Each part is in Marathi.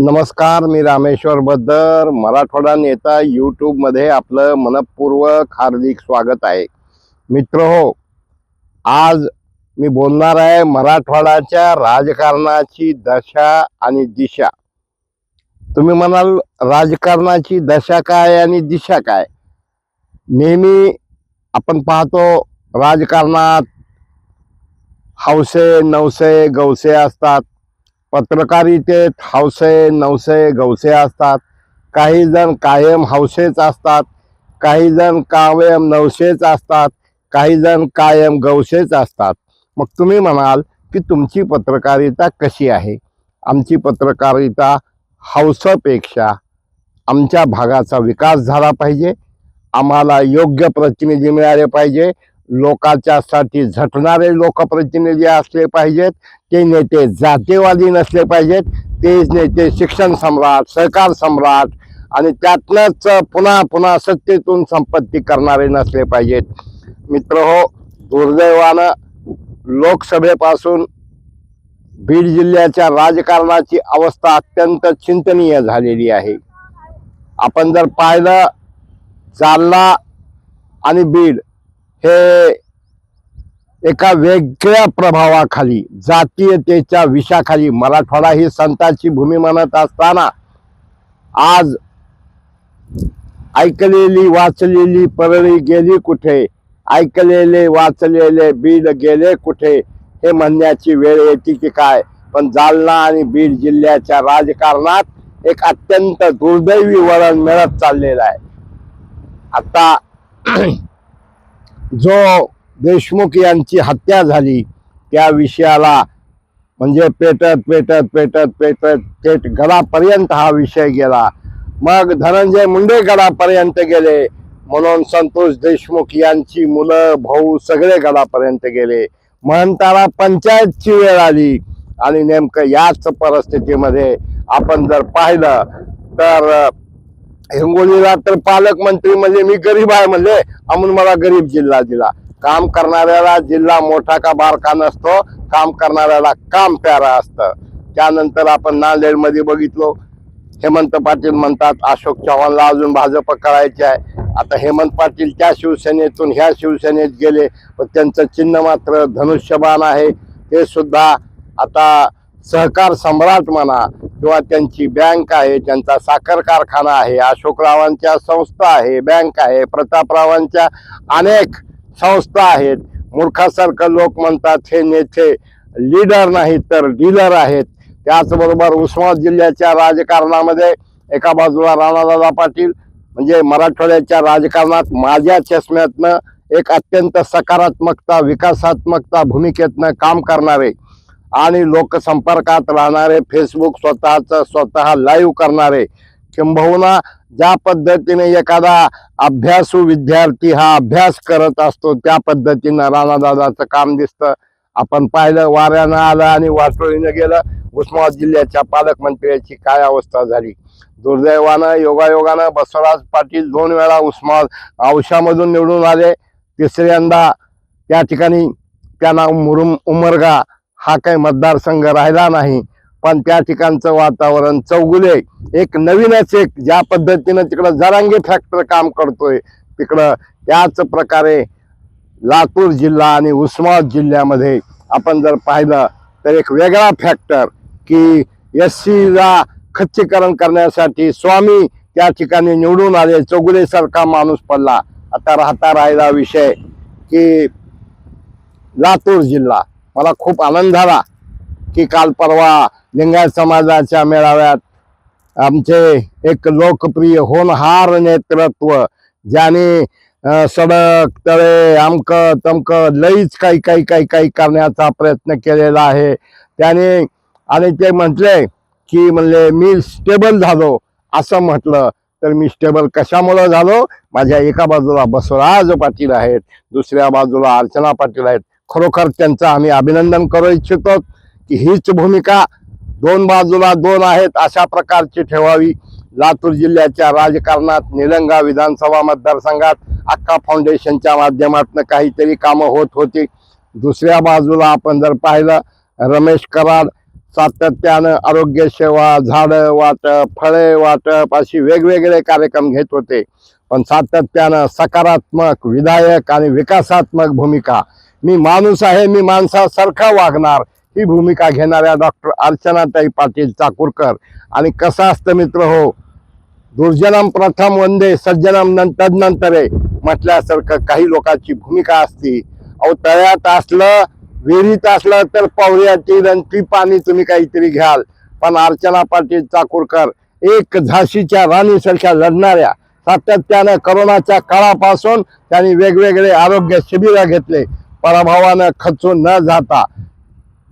नमस्कार मी रामेश्वर बद्दर मराठवाडा नेता यूट्यूबमध्ये आपलं मनपूर्वक हार्दिक स्वागत आहे. मित्र हो आज मी बोलणार आहे मराठवाड्याच्या राजकारणाची दशा आणि दिशा. तुम्ही म्हणाल राजकारणाची दशा काय आणि दिशा काय? नेहमी आपण पाहतो राजकारणात हौसे नवसे गवसे असतात. पत्रकारितेत हौसे नवसे गवसे असतात. काही जण कायम हौसेच असतात. काही जण कायम नवसेच असतात. काही जण कायम गवसेच असतात. मग तुम्ही म्हणाल की तुमची पत्रकारिता कशी आहे? आमची पत्रकारिता हौसापेक्षा आमच्या भागाचा विकास झाला पाहिजे. आम्हाला योग्य प्रतिनिधी मिळाले पाहिजे. लोकांच्यासाठी झटणारे लोकप्रतिनिधी असले पाहिजेत ते नेते जातीवादी नसले पाहिजेत तेच नेते शिक्षण सम्राट सहकार सम्राट आणि त्यातनंच पुन्हा पुन्हा सत्तेतून संपत्ती करणारे नसले पाहिजेत. मित्र हो दुर्दैवानं लोकसभेपासून बीड जिल्ह्याच्या राजकारणाची अवस्था अत्यंत चिंतनीय झालेली आहे. आपण जर पाहिलं जालना आणि बीड हे एका वेगळ्या प्रभावाखाली जातीयतेच्या विषाखाली मराठवाडा ही संतांची भूमी म्हणत असताना आज ऐकलेली वाचलेली परळी गेली कुठे? ऐकलेले वाचलेले बीड गेले कुठे? हे म्हणण्याची वेळ येते की काय? पण जालना आणि बीड जिल्ह्याच्या राजकारणात एक अत्यंत दुर्दैवी वळण मिळत चाललेलं आहे. आता जो देशमुख यांची हत्या झाली त्या विषयाला म्हणजे पेटत पेटत पेटत पेटत थेट गडापर्यंत हा विषय गेला. मग धनंजय मुंडे गडापर्यंत गेले. म्हणून संतोष देशमुख यांची मुलं भाऊ सगळे गडापर्यंत गेले. म्हणताना पंचायतची वेळ आली आणि नेमकं याच परिस्थितीमध्ये आपण जर पाहिलं तर हिंगोलीला तर पालकमंत्री म्हणजे मी गरीब आहे म्हणजे म्हणून मला गरीब जिल्हा दिला. काम करणाऱ्याला जिल्हा मोठा का बारका नसतो काम करणाऱ्याला काम प्यारा असतं. त्यानंतर आपण नांदेडमध्ये बघितलो. हेमंत पाटील म्हणतात अशोक चव्हाणला अजून भाजप करायचे आहे. आता हेमंत पाटील त्या शिवसेनेतून ह्या शिवसेनेत गेले पण त्यांचं चिन्ह मात्र धनुष्यबाण आहे. ते सुद्धा आता सहकार सम्राट म्हणा किंवा त्यांची बँक आहे त्यांचा साखर कारखाना आहे अशोकरावांच्या संस्था आहे बँक आहे प्रतापरावांच्या अनेक संस्था आहेत. मूर्खासारखं लोक म्हणतात हे नेते लीडर नाहीत तर डीलर आहेत. त्याचबरोबर उस्मानाबाद जिल्ह्याच्या राजकारणामध्ये एका बाजूला राणादादा पाटील म्हणजे मराठवाड्याच्या राजकारणात माझ्या चष्म्यातनं एक अत्यंत सकारात्मकता विकासात्मकता भूमिकेतनं काम करणारे आणि लोकसंपर्कात राहणारे फेसबुक स्वतःच स्वतः लाईव्ह करणारे किंबहुना ज्या पद्धतीने एखादा अभ्यासू विद्यार्थी हा अभ्यास करत असतो त्या पद्धतीनं राणादादाचं काम दिसतं. आपण पाहिलं वाऱ्यानं आलं आणि वाटोळीनं गेलं उस्मानाबाद जिल्ह्याच्या पालकमंत्र्याची काय अवस्था झाली? दुर्दैवानं योगायोगानं बसवराज पाटील दोन वेळा उस्मानाबाद औशामधून निवडून आले. तिसऱ्यांदा त्या ठिकाणी त्यांना मुरुम उमरगा हा काही मतदारसंघ राहिला नाही. पण त्या ठिकाणचं वातावरण चौगुले एक नवीनच एक ज्या पद्धतीनं तिकडं जरांगी फॅक्टर काम करतोय तिकडं त्याच प्रकारे लातूर जिल्हा आणि उस्मानाबाद जिल्ह्यामध्ये आपण जर पाहिलं तर एक वेगळा फॅक्टर की एस सीला खच्चीकरण करण्यासाठी स्वामी त्या ठिकाणी निवडून आले. चौगुले सारखा माणूस पडला. आता राहता राहिला विषय की लातूर जिल्हा. मला खूप आनंद झाला की काल परवा लिंगायत समाजाच्या मेळाव्यात आमचे एक लोकप्रिय होनहार नेतृत्व ज्याने सडक तळे आमक तमक लईच काही काही काही काही करण्याचा प्रयत्न केलेला आहे. त्याने आणि ते म्हटले की म्हणले मी स्टेबल झालो असं म्हटलं. तर मी स्टेबल कशामुळं झालो? माझ्या एका बाजूला बसवराज पाटील आहेत दुसऱ्या बाजूला अर्चना पाटील आहेत. खरोखर त्यांचं आम्ही अभिनंदन करू इच्छितो की हीच भूमिका दोन बाजूला दोन आहेत अशा प्रकारची ठेवावी. लातूर जिल्ह्याच्या राजकारणात निलंगा विधानसभा मतदारसंघात अक्का फाउंडेशनच्या माध्यमातून काहीतरी कामं होत होती. दुसऱ्या बाजूला आपण जर पाहिलं रमेश कराड सातत्यानं आरोग्य सेवा झाडं वाटप फळे वाटप अशी वेगवेगळे कार्यक्रम घेत होते. पण सातत्यानं सकारात्मक विधायक आणि विकासात्मक भूमिका मी माणूस आहे मी माणसासारखा वागणार. ही भूमिका घेणाऱ्या डॉक्टर अर्चनाताई पाटील चाकूरकर. आणि कसं असतं मित्र हो? दुर्जनम प्रथम वंदे सज्जनम नंतर नंतरे म्हटल्यासारखं काही लोकांची भूमिका असती. अहो तळ्यात असलं विहिरीत असलं तर पावऱ्यातील आणि ती पाणी तुम्ही काहीतरी घ्याल. पण अर्चना पाटील चाकूरकर एक झाशीच्या राणीसारख्या लढणाऱ्या सातत्यानं करोनाच्या काळापासून त्यांनी वेगवेगळे आरोग्य शिबिरं घेतले. पराभवानं खचून न जाता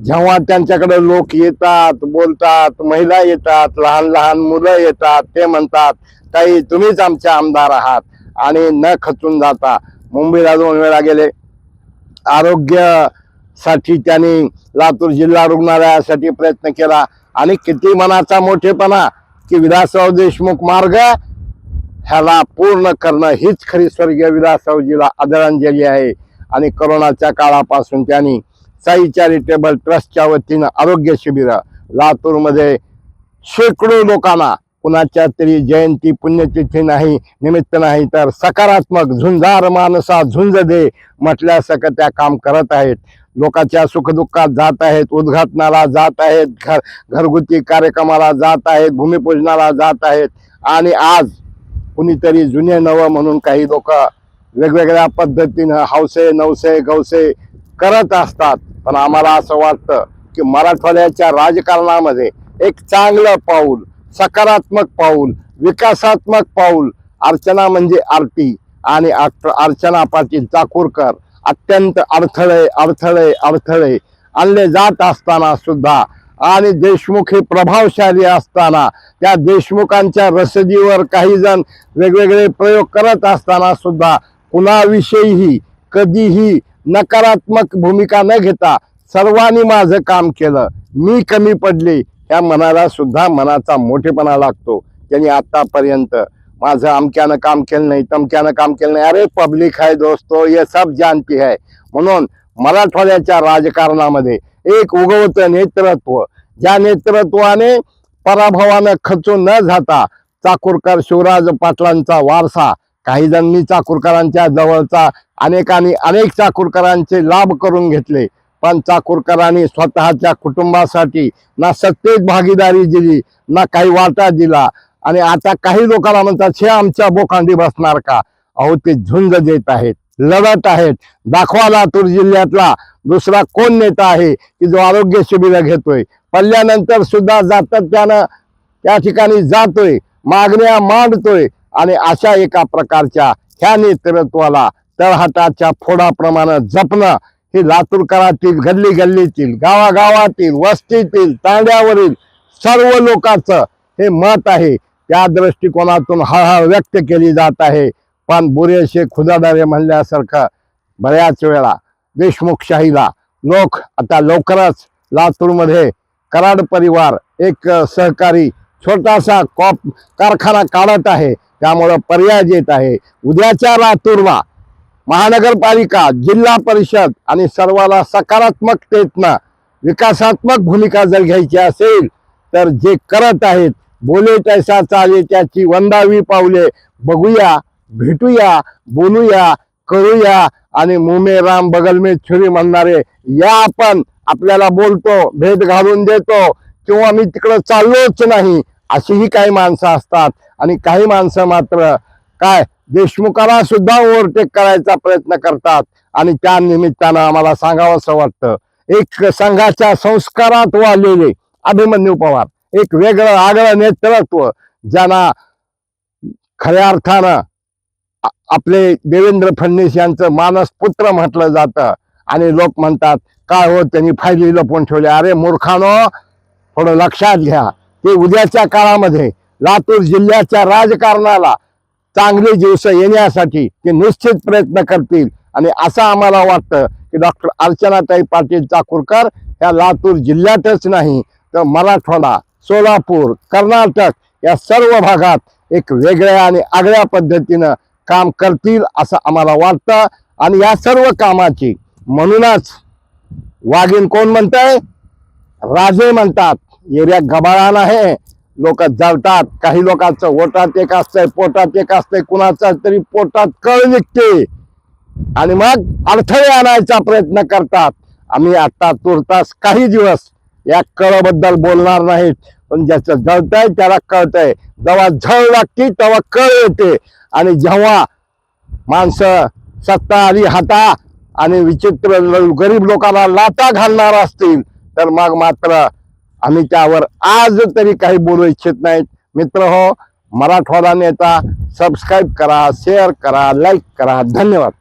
जेव्हा त्यांच्याकडे लोक येतात बोलतात महिला येतात लहान लहान मुलं येतात ते म्हणतात ताई तुम्हीच आमचे आमदार आहात. आणि न खचून जाता मुंबईला दोन वेळा गेले आरोग्यासाठी त्यांनी लातूर जिल्हा रुग्णालयासाठी प्रयत्न केला. आणि किती मनाचा मोठेपणा की विलासराव देशमुख मार्ग ह्याला पूर्ण करणं हीच खरी स्वर्गीय विलासरावजीला आदरांजली आहे. आणि करोनाच्या काळापासून त्यांनी साई चॅरिटेबल ट्रस्टच्या वतीनं आरोग्य शिबिर लातूरमध्ये शेकडो लोकांना कुणाच्या तरी जयंती पुण्यतिथी नाही निमित्त नाही तर सकारात्मक झुंजार माणसा झुंज दे म्हटल्यासारखं त्या काम करत आहेत. लोकांच्या सुखदुःखात जात आहेत उद्घाटनाला जात आहेत घर घरगुती कार्यक्रमाला जात आहेत भूमिपूजनाला जात आहेत. आणि आज कुणीतरी जुने नवं म्हणून काही लोक वेगवेगळ्या पद्धतीनं हौसे नवसे गवसे करत असतात. पण आम्हाला असं वाटतं की मराठवाड्याच्या राजकारणामध्ये एक चांगलं पाऊल सकारात्मक पाऊल विकासात्मक पाऊल अर्चना म्हणजे आरती आणि अर्चना पाटील चाकूरकर अत्यंत अडथळे अडथळे अडथळे आणले जात असताना सुद्धा आणि देशमुख हे प्रभावशाली असताना त्या देशमुखांच्या रसदीवर काही जण वेगवेगळे प्रयोग करत असताना सुद्धा कुणाविषयीही कधीही नकारात्मक भूमिका न घेता सर्वांनी माझं काम केलं. मी कमी पडले या मनाला सुद्धा मनाचा मोठेपणा लागतो. त्यांनी आतापर्यंत माझं अमक्यानं काम केलं नाही तमक्यानं काम केलं नाही. अरे पब्लिक है दोस्तो ये सब जानती है. म्हणून मराठवाड्याच्या राजकारणामध्ये एक उगवत नेतृत्व ज्या नेतृत्वाने पराभवानं खचून न जाता चाकूरकर शिवराज पाटलांचा वारसा काही जण मी चाकूरकरांच्या जवळचा अनेकांनी अनेक चाकूरकरांचे लाभ करून घेतले. पण चाकूरकरांनी स्वतःच्या कुटुंबासाठी ना सत्तेत भागीदारी दिली ना काही वाटा दिला. आणि आता काही लोकांना म्हणतात हे आमच्या बोकांडी बसणार का? अहो ते झुंज देत आहेत लढत आहेत. दाखवा लातूर जिल्ह्यातला दुसरा कोण नेता आहे की जो आरोग्य शिबिर घेतोय? पल्ल्यानंतर सुद्धा जातात त्यानं त्या ठिकाणी जातोय मागण्या मांडतोय. आणि अशा एका प्रकारच्या ह्या नेतृत्वाला तळहाटाच्या फोडाप्रमाणे जपणं ही लातूरकरातील गल्ली गल्लीतील गावागावातील वस्तीतील तांड्यावरील सर्व लोकांचं हे मत आहे. त्या दृष्टिकोनातून हळहळ व्यक्त केली जात आहे. पण बुरेशे खुदादारे म्हणल्यासारखं बऱ्याच वेळा देशमुखशाहीला लोक आता लवकरच लातूरमध्ये कराड परिवार एक सहकारी छोटासा कॉप कारखाना काढत आहे. त्यामुळं पर्याय येत आहे उद्याच्या लातूरला महानगरपालिका जिल्हा परिषद आणि सर्वाला सकारात्मकतेतनं विकासात्मक भूमिका जर घ्यायची असेल तर जे करत आहेत बोले तैसा चाले त्याची वंदावी पावले. बघूया भेटूया बोलूया करूया आणि मुमे राम बगल में छुरी म्हणणारे या आपण आपल्याला बोलतो भेद घालून देतो किंवा मी तिकडं चाललोच नाही अशीही काही माणसं असतात. आणि काही माणसं मात्र काय देशमुखाला सुद्धा ओव्हरटेक करायचा प्रयत्न करतात. आणि त्या निमित्तानं आम्हाला सांगावंसं वाटतं एक संघाच्या संस्कारात वाढलेले अभिमन्यू पवार एक वेगळं आगळं नेतृत्व ज्यांना खऱ्या अर्थानं आपले देवेंद्र फडणवीस यांचं मानस पुत्र म्हटलं जातं. आणि लोक म्हणतात काय हो त्यांनी फायली लपवून ठेवले. अरे मूर्खानो थोडं लक्षात घ्या ते उद्याच्या काळामध्ये लातूर जिल्ह्याच्या राजकारणाला चांगले दिवस येण्यासाठी ते निश्चित प्रयत्न करतील. आणि असं आम्हाला वाटतं की डॉक्टर अर्चनाताई पाटील चाकूरकर ह्या लातूर जिल्ह्यातच नाही तर मराठवाडा सोलापूर कर्नाटक या सर्व भागात एक वेगळ्या आणि आगळ्या पद्धतीनं काम करतील असं आम्हाला वाटतं. आणि या सर्व कामाची म्हणूनच वाघीण कोण म्हणतंय? राजे म्हणतात. एरिया गबाळा आहे. लोक जळतात काही लोकांचं ओटात एक असतंय पोटात एक असतंय कुणाचं तरी पोटात कळ निघते. आणि मग अडथळे आणायचा प्रयत्न करतात. आम्ही आता तुर्तास काही दिवस या कळबद्दल बोलणार नाहीत पण ज्याचं जळतंय त्याला कळतंय. जेव्हा झळ लागते तेव्हा कळ येते. आणि जेव्हा माणसं सत्ता आली हाता आणि विचित्र गरीब लोकांना लाता घालणार असतील तर मग मात्र आम्ही त्यावर आज तरी काही बोलू इच्छित नाहीत. मित्र हो मराठवाडा नेता सबस्क्राईब करा शेअर करा लाईक करा. धन्यवाद.